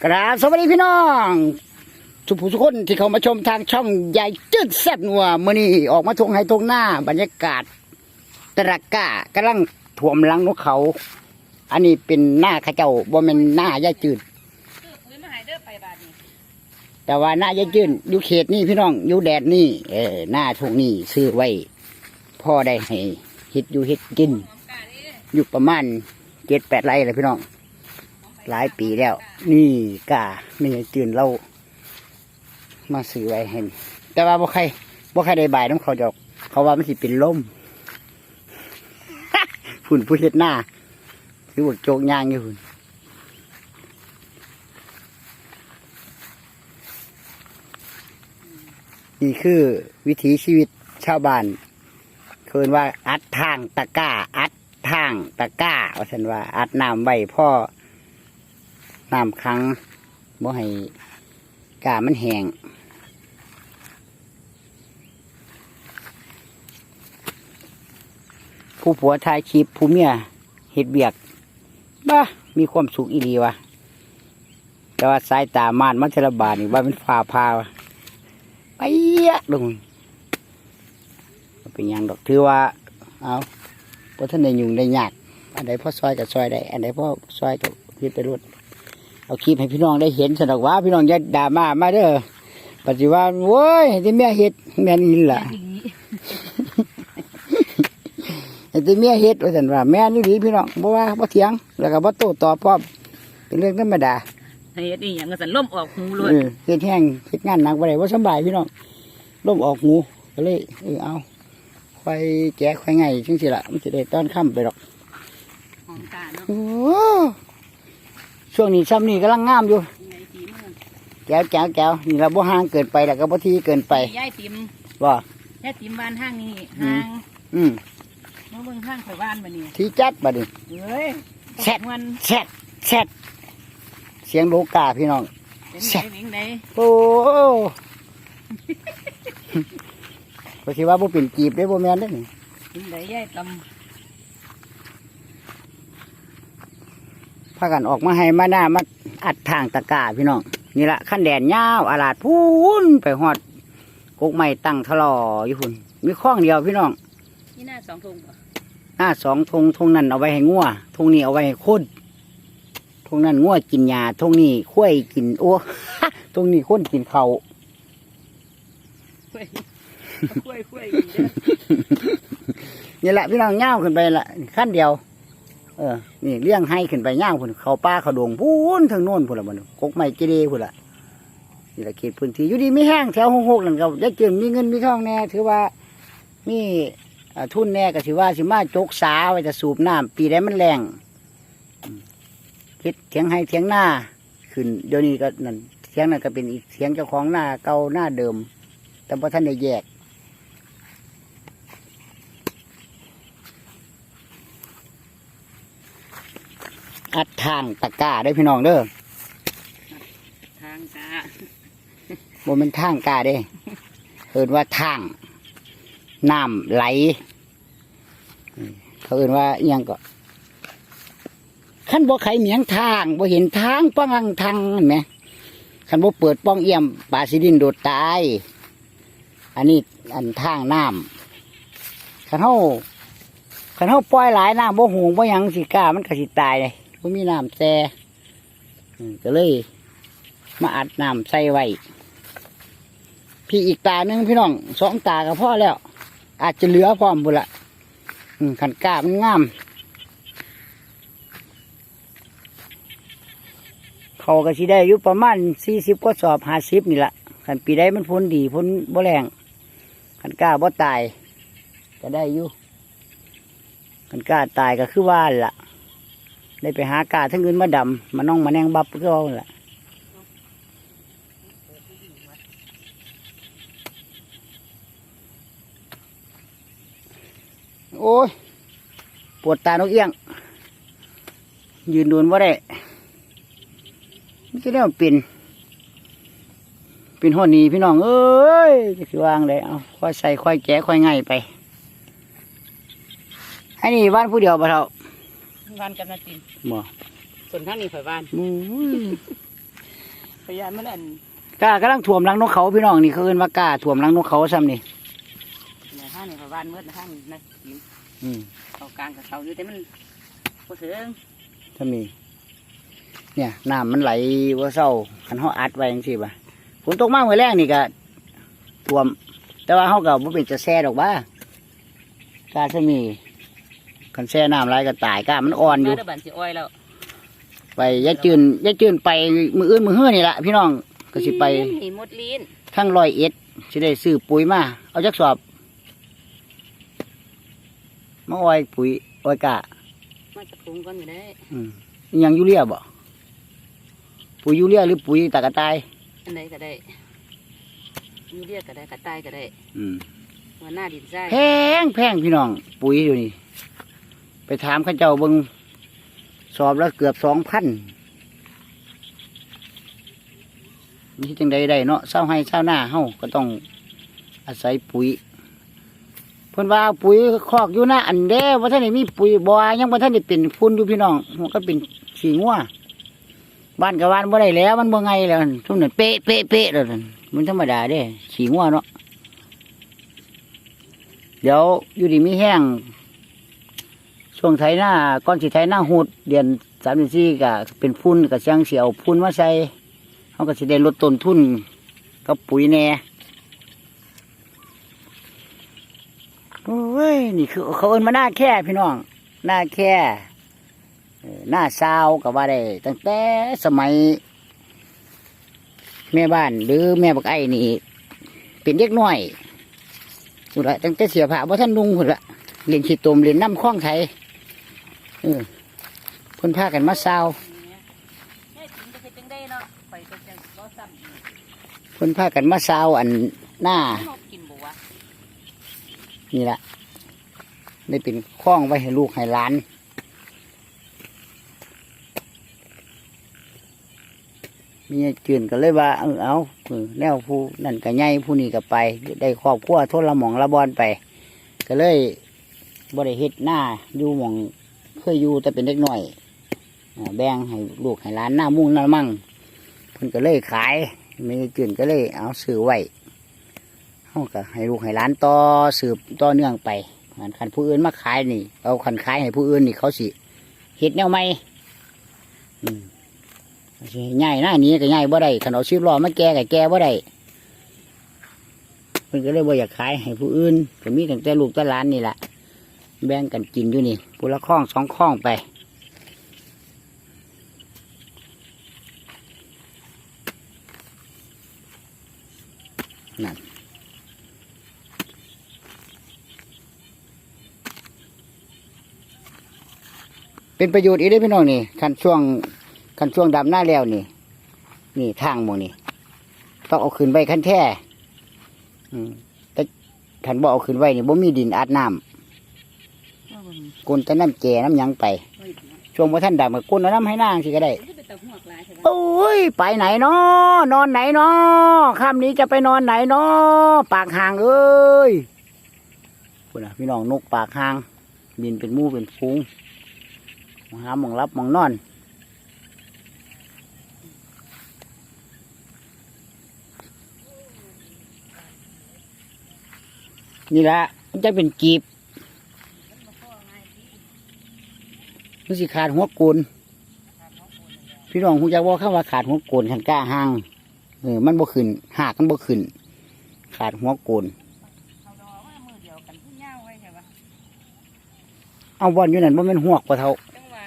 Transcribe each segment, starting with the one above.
กราบสวัสดีพี่น้องทุกผู้ทุกคนที่เข้ามาชมทางช่องใหญ่จืดแซ่บนัวมื่อนี้ออกมาทงไฮทงหน้า บรรยากาศตะระกร้ากำลังถ่วมหลังนกเขา อันนี้เป็นหน้าเข้าเจ้าบ่แม่นหน้ายายจืดอุ้ยมาหายเด้อไปบาดนี้แต่ว่าหน้ายายจืดอยู่เขตนี่พี่น้องอยู่แดดนี่เออหน้าทงนี่ซื้อไว้พ่อได้ให้เฮ็ดอยู่เฮ็ดกินหอมกาเด้อยู่ประมาณเจ็ดแปดไร่เลยพี่น้อง หลายปีแล้ว นี่กาไม่ใช่จืนเรามาซื้อไว้เห็น แต่ว่าบ่ใครบ่ใครได้บายน้ำเขาดอก เขาว่ามันสิเป็นลมฝุ่นผู้เฮ็ดหน้าหรือว่าโจกยางอยู่ฝุ่นนี่คือวิถีชีวิตชาวบ้านเคินว่าอัดทางตะก้า อัดทางตะก้าว่าฉันว่า อัดน้ำไว้พ่อ น้ำค้างบ่ให้กามันแห้งผู้ผัวทายคลิปผู้เมียเห็ดเบียกบ้ามีความสุขอีดีวะแต่ว่าสายตามานมัชรบาลนี่ว่าเป็นฟ้าพาวะไปยะลงเป็นยังดอกถือว่า เอาพอท่านได้ยุ่งได้ยากอันใดพ่อซอยกับซอยได้ อันใดพ่อซอยกับพิดไปรุด เอาคลิปให้พี่น้องได้เห็นสนอกว่าพี่น้องอย่าด่ามามาเด้อปัจจุบันโว้ยที่เมียเฮ็ดแม่นอีหล่ะที่เมียเฮ็ดว่าซั่นว่าแม่นอี่หลีพี่น้องบ่ว่าบ่เถียง แล้วก็บ่โต้ตอบพร้อมเป็นเรื่องธรรมดาเฮ็ดอีหยังก็สั่นล่มออกหูเลยเออเฮ็ดแห้งเฮ็ดงานหนักบ่ได้บ่สำบายพี่น้องลมออกหูก็เลยเออเอาค่อยแกะค่อยไงจังซี่ล่ะมันสิได้ต้อนค่ำไปดอกหอมกาเนาะโอ้ ช่วงนี้ซ้ำนี่กำลังงามอยู่ยายติ๋มแก้วแก้วแก้วนี่เราบ่ห่างเกินไปแล้วก็บ่ทีเกินไปยายติ๋มบ่ยายติ๋มบ้านห้างนี่ห้างอืมมาเบิ่งห้างข่อยบ้านมานี่ทีจัดบัดนี้เอ้ยแซ่บมันแซ่ดแซ่ดเสียงโลกาพี่น้องเป็นแซ่ไงบเป็นไงโอ้ก็สิว่าบ่เป็นกีบได้บ่แม่นเด้อนี่เป็นไงยายตพากันออกมาให้มาหน้ามาอัดทางตะกร้าพี่น้องนี่ละขั้นแดนยาวอาลาดพูนไปฮอดกกไม้ตั้งทะลออยู่พุ่นมีข้องเดียวพี่น้องำนี่หน้าสองทงบ่หน้าสองทงทงนั้นเอาไว้ให้งัวทงนี้เอาไว้ให้คนทงนั้นงัวกินหญ้าทงนี้ข้วยกินโอ้ทงนี้คนกินเขาวคุยคุยคุยอีกเด้อนี่แหละพี่น้องย่าวขึ้นไปละขั้นเดียวเออ นี่เลี้ยงให้ขึ้นไปย่าวพุ่นเขาป้าเขาดงพูนทางโน้นพุ่นละมันกกไม้เจดีพุ่นละนี่แหละเขตพื้นที่อยู่ดีไม่แห้งแถวหกหกนั่นก็ได้เกินมีเงินมีทองแน่ถือว่ามีอ่ทุนแน่ก็ถือว่าสิมาจกสาไว้จะสูบน้ำปีใดมันแรงคิดเถียงให้เถียงหน้าขึ้นเดี๋ยวนี้ก็นั่นเถียงนั่นก็เป็นอีกเถียงเจ้าของหน้าเก่าหน้าเดิม แต่พอท่านได้แยก อัดทางตะกร้าได้อพี่น้องเด้อทางกาบนเป็นทางกาเด้เอินว่าทางน้ำไหลอืมเขาเอินว่าอิหยังก็ขันบ่ไขเหมียงทางบ่เห็นทางป้องทางเห็นไหมขันบ่เปิดป้องเอี่ยมปลาสิดินโดดตาย อันนี้อันทางน้ำขันเฮาขันเฮาปล่อยหลายน้ำบ่หงบ่หยังสิกล้ามันก็สิตายเลย บ่มีน้ำแซ่ก็เลย มาอัดน้ำใส่ไว้พี่อีกตาหนึ่งพี่น้องสองตาก็พอแล้ว อาจจะเหลือพร้อมบุละขันกาบมันงาม เขาก็สิได้อยู่ประมาณสี่สิบก็สอบห้าสิบนี่ละขันปีได้มันพ้นดีพ้นบ่แรงขันก้าบ่ตาย ก็ได้อยู่ขันก้าตายก็คือว่านล่ะ ได้ไปหากาทั้งอื่นมาดำมาน้องมาแนงบับก็เอาละโอ้ย ปวดตานกเอี้ยง ยืนโดนว่าได้ไม่ใช่เรื่องเป็นเป็นหัวหนีพี่น้อง เอ้ยจะคือวางเลยเอาค่อยใส่ค่อยแกะค่อยง่ายไปอันนี้บ้านผู้เดียวปะเท่า บ้านกำนันตินบ่ส่วนข้างนี้ข่อยบ้านมู้ยยานมันอันกล้ากำลังถ่วมหลังนกเขาพี่น้องนี่เขาเอิ้นว่ากล้าถ่วมหลังนกเขาซ้ำนี่ในห้างในประวานเมื่อในห้างนะกินอืมเขากลางกับเขาอยู่แต่มันพอถึงถ้ามี เนี่ยน้ำมันไหลว่าเศร้าคันเขาอัดไว้จังซี่บ่ะฝนตกมากเมื่อแรกนี่ก็ท่วม แต่ว่าเขาก็บ่เป็นจะแซ่ดอกบ้ากล้าถ้ามี คันแซ่น้ำไหลก็ตายกล้ามันอ่อนอมายู่ตะบันสิอ้อยแล้วไปยายจืนยายจืนไปมืออื่นมือเฮือนี่ละพี่น้องก็สิไปนี่หมดลิ้นทั้งร้อยเอ็ดสิได้ซื้อปุ๋ยมาเอาจักสอบมาอ้อยปุ๋ยอ้อยกะมาจะปรุงก่อนอยู่ได้อืมอิหยังยูเรียบ่ปุ๋ยยูเรียหรือปุ๋ยตากระต่ายอันใดก็ได้ยูเรียก็ได้กระต่ายก็ได้อืมหัวหน้าดินทรายแพงแพงพี่น้อง ปุ๋ยอยู่นี่ ไปถามข้าเจ้าเบิงสอบแล้วเกือบสองพันนี่จังใดได้เนาะเศร้าให้เศร้าหน้าเฮาก็ต้องอาศัยปุ๋ยเพิ่นว่าปุ๋ยคอกอยู่หน้าอันเด้ว่าท่านได้มีปุ๋ยบ่ยังบ่ท่านได้เป็นฝุ่นอยู่พี่น้องมันก็เป็นขี้งัวบ้านกับบ้านบ่ได้แล้ว มันบ่ไงแล้วทุกนั้นเป๊ะเป๊ะเป๊ะแล้วนั่นมันธรรมดาเด้ขี้งัวเนาะเดี๋ยวอยู่ดีมีแห้ง ช่วงไถหน้าก่อนสิไถหน้าหูดเดือนสามเดือนสี่ก็เป็นฝุ่นก็เสียงเสียวฝุ่นมาใส่เขาก็สิได้ลดต้นทุนกับปุ๋ยแน่โอ้ยนี่คือเขาเอินมาหน้าแค่พี่น้องหน้าแค่หน้าซาวก็ว่าได้ตั้งแต่สมัย แม่บ้านหรือแม่บักไอ้นี่ เป็นเด็กน้อยสุดละตั้งแต่เสียผ้าบ่ท่านนุ่งหุ่นละเรียนขีดตมเรียนน้ำคล้องไทย เออเพิ่นพากันมาซาวแม่กินก็คือจังได้เนาะไปก็จังบ่ซ้ำอีกเพิ่นพากันมาซาวอันหน้านกกินบ่วะนี่ละได้เป็นคล้องไว้ให้ลูกให้หลานมีจืนก็เลยว่า เออเอาเออแนวผู้นั่นก็ใหญ่ผู้นี้ก็ไป ได้ครอบครัวทนละหมองละบอนไป ก็เลยบริเฮ็ดหน้าอยู่หมอง เคยอยู่แต่เป็นเด็กหน้อยแบ่งให้ลูกให้หลานหน้ามุ่งหน้ามั่งเพิ่นก็เลยขายมีจืนก็เลยเอาซื้อไว้เขาก็ให้ลูกให้หลานต่อสืบต่อเนื่องไปคันคันผู้อื่นมาขายนี่ เอาคันขายให้ผู้อื่นนี่เขาสิเฮ็ดแนวใหม่อืมสิง่ายหน้านี้ก็ง่ายบ่ได้ขนเอาชีพรอมาแก่ก็แก่บ่ได้เพิ่นก็เลยบ่อยากขายให้ผู้อื่นก็มีตั้งแต่ลูกแต่หลานนี่แหละ แบ่งกันกินอยู่นี่ผู้ละข้องสองข้องไป นั่นเป็นประโยชน์อีกได้พี่น้องนี่คันช่วงคันช่วงดำหน้าแล้วนี่ นี่ทางมองนี่ต้องเอาขึ้นไว้คันแท้อืมแต่คันบ่เอาขึ้นไว้นี่บ่มีดินอัดน้ำ กลนแต่น้ำแก่น้ำหยังไป ช่วงบ่ท่านดำก็กลนเอาน้ำให้นางสิก็ได้ จะเป็นตะหัวกลายใช่ไหมโอ้ย ไปไหนเนาะนอนไหนเนาะค่ำนี้จะไปนอนไหนเนาะปากหางเอ้ยพุ่นะพี่น้องนกปากหาง บินเป็นหมู่เป็นฟูงหามองรับมองนอน นี่ละมันจะเป็นกีบ มันสิขาดหัวโกนพี่น้องคุณจะว่าคำว่าขาดหัวโกนขันกล้าห่างเออมันบ่ขึ้นหากมันบ่ขึ้น ขาดหัวโกนเขาดอกว่ามือเดียวกันผู้ย่างไว้ใช่ปะเอาบอลอยู่นั่นบ่แม่นหวกปะเท่าจังว่า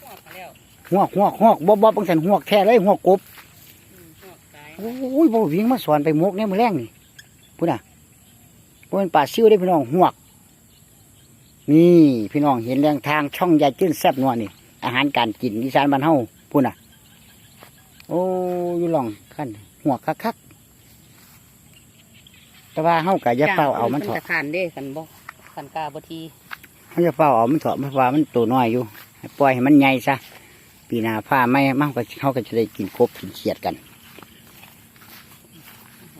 หวกมาแล้วหวกหวกหวกบ่บ่บางสันหวกแท้เลยหวกกบอืมหวกตายโอ้ยบ่วิ่งมาสอนไปมกเนี่ยมื้อแรงนี่พุ่นน่ะบ่เป็นป่าซิ่วได้พี่น้องหวก นี่พี่น้องเห็นเรื่องทางช่องยายจื้นแซ่บนัวนี่ อาหารการกินอีสานบ้านเฮาพุ่นน่ะ โอ้ยลองขั้นหัวกคักๆแต่ว่าเฮาก็อย่าเฝ้าเอามันเถจ้งอะตะขานเด้กันบ่ขันกาบ่ทีเฮาอย่าเฝ้าเอามันเถอะเพราะว่ามันตัวน้อยอยู่ให้ปล่อยให้มันใหญ่ซะปีหน้าผ้าไม่มันก็เฮาก็จะได้กินกบกินเขียดกัน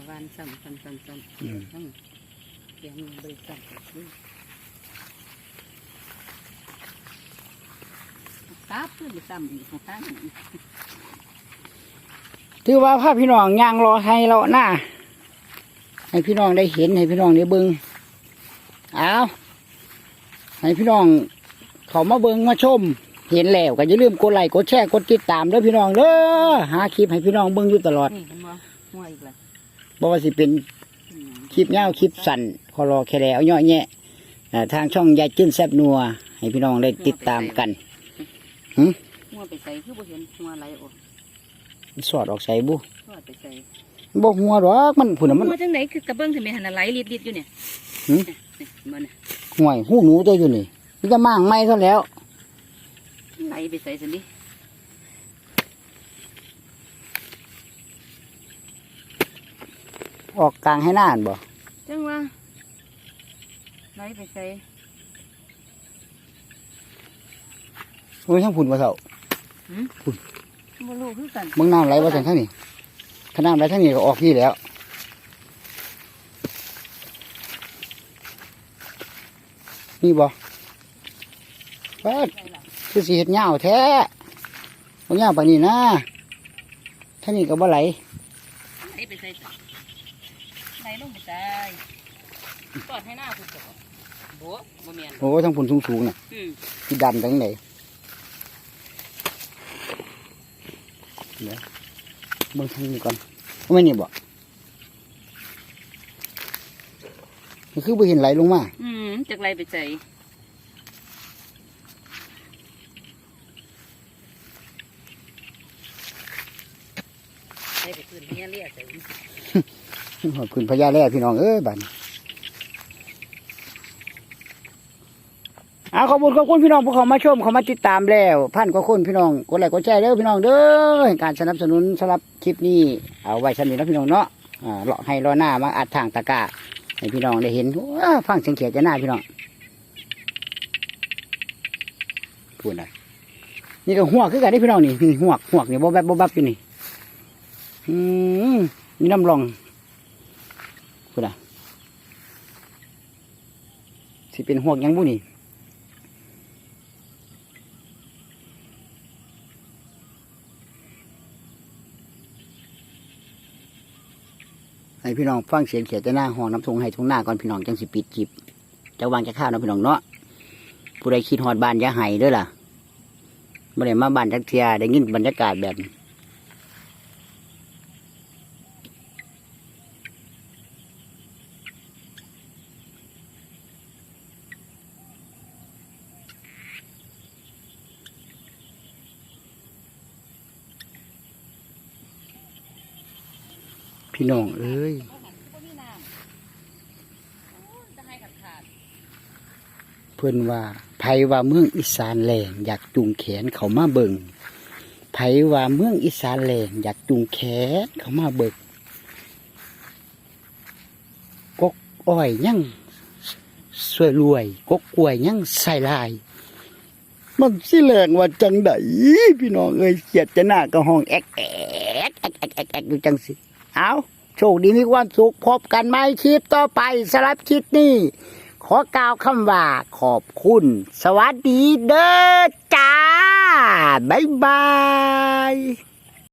วานซ้ำซ้ำซ้ำซ้ำอืมทั้งเสียงบริษัทก ราบเพื่อนซ้ำอีกของท่านถือว่าพาพี่น้องย่างรอให้เราหน้าให้พี่น้องได้เห็นให้พี่น้องได้เบิ่งเอาให้พี่น้องเขามาเบิ่งมาชม เห็นแล้วก็อย่าลืมกดไลค์กดแชร์กดติดตามเด้อพี่น้องเด้อหาคลิปให้พี่น้องเบิ่งอยู่ตลอดนี่เห็นบ่หัวอีกแล้วบ่ว่าสิเป็นคลิปยาวคลิปสั้นขอรอแค่แล้วย่อแยะเอ่อทางช่องยายจื้นแซบนัวให้พี่น้องได้ติดตามกัน หัวไปใส่คือบ่เห็นหัวไหลออกสอดออกใส่บุหัวไปใส่บ่หัวหรอกมันผุนน่ะมันหัวจังไหนคือกระเบื้องถึงไม่หันน่ะไหลลิดๆอยู่เนี่ยหืมนี่มันน่ะห่วยหูหนูตัวอยู่นี่มันจะมั่างไม่ซะแล้วไหลไปใส่สิดิออกกลางให้หน้าหั่นบ่จังว่าไหลไปใส่ โอ้ยทั้งผุนว่าเถาบ่รู้คือกันมึงน้ำไหลว่าจังทั้งนี้ถ้าน้ำไหลทั้งนี้ก็ออกพี่แล้วนี่บ่ว่าใส่ละคือสิเห็ดเหย้าแท้บ่เหย้าปานนี้นะท่านี้ก็บ่ไหลไหลไปใส่จ้ะไหลลงไปใส่ปอดให้หน้าคุณจ้ะโบ่บ่แม่นโอ้ทั้งผุนสูงๆน่ะอืมที่ดันทั้งไหน เดี๋ยวเบิ่งทางนี้ก่อนเอาไม่นี่บ่มันคือบ่เห็นไหลลงมา อืมจักไหลไปใส่ไหลไปขึ้นเฮียเรียใส่ขอบคุณพญาแร่พี่น้องเอ้ยบัดน อาขอบคุณขอบคุณพี่น้องผู้เขามาชมเขามาติดตามแล้วพันกว่าคนพี่น้องกดไลค์กดแชร์เด้อพี่น้องเด้อให้การสนับสนุนสำหรับคลิปนี้เอาไว้ชั้นนี้นะพี่น้องเนาะอ่าเลาะให้รอหน้ามาอัดทางตะกร้าให้พี่น้องได้เห็นว้าฟังเสียงเขียดจะหน้าพี่น้องพูดน่อยนี่ก็หัวคือกันนี่พี่น้องนี่นี่หัวกหัวกนี่บ่แบบบ่บับอยู่นี่อืมมีน้ำรองพูดอะสิเป็นห่วยังบุนี่ ให้พี่น้องฟังเสียงเขียดจะหน้าห้องน้ำทงให้ทงหน้าก่อนพี่น้องจังสิปิดจิบจะวางจะข้าวนะพี่น้องเนาะผู้ใดคิดหอดบ้านอย่าห้เด้วยล่ะไม่ได้มาบ้านจักเทียได้ยินบรรยากาศแบบ พี่น้องเอ้ยเพื่อนว่าไผว่าเมืองอีสานแหลงอยากจูงแขนเขามาเบิงไผว่าเมืองอีสานแหลงอยากจูงแขนเขามาเบิกกกอ้อยยั่งสวยรวย กกกล้วยยั่งใส่ลาย มันสิแหลงว่าจังไดพี่น้องเอ้ยเขียดจะหน้ากระห้องแอกแอกแอกแอกแอกแอกอยู่จังสิ เอาโชคดีมีความสุขพบกันไหมคลิปต่อไปสำหรับคลิปนี้ ขอกล่าวคำว่าขอบคุณ สวัสดีเด้อจ้า บ๊ายบาย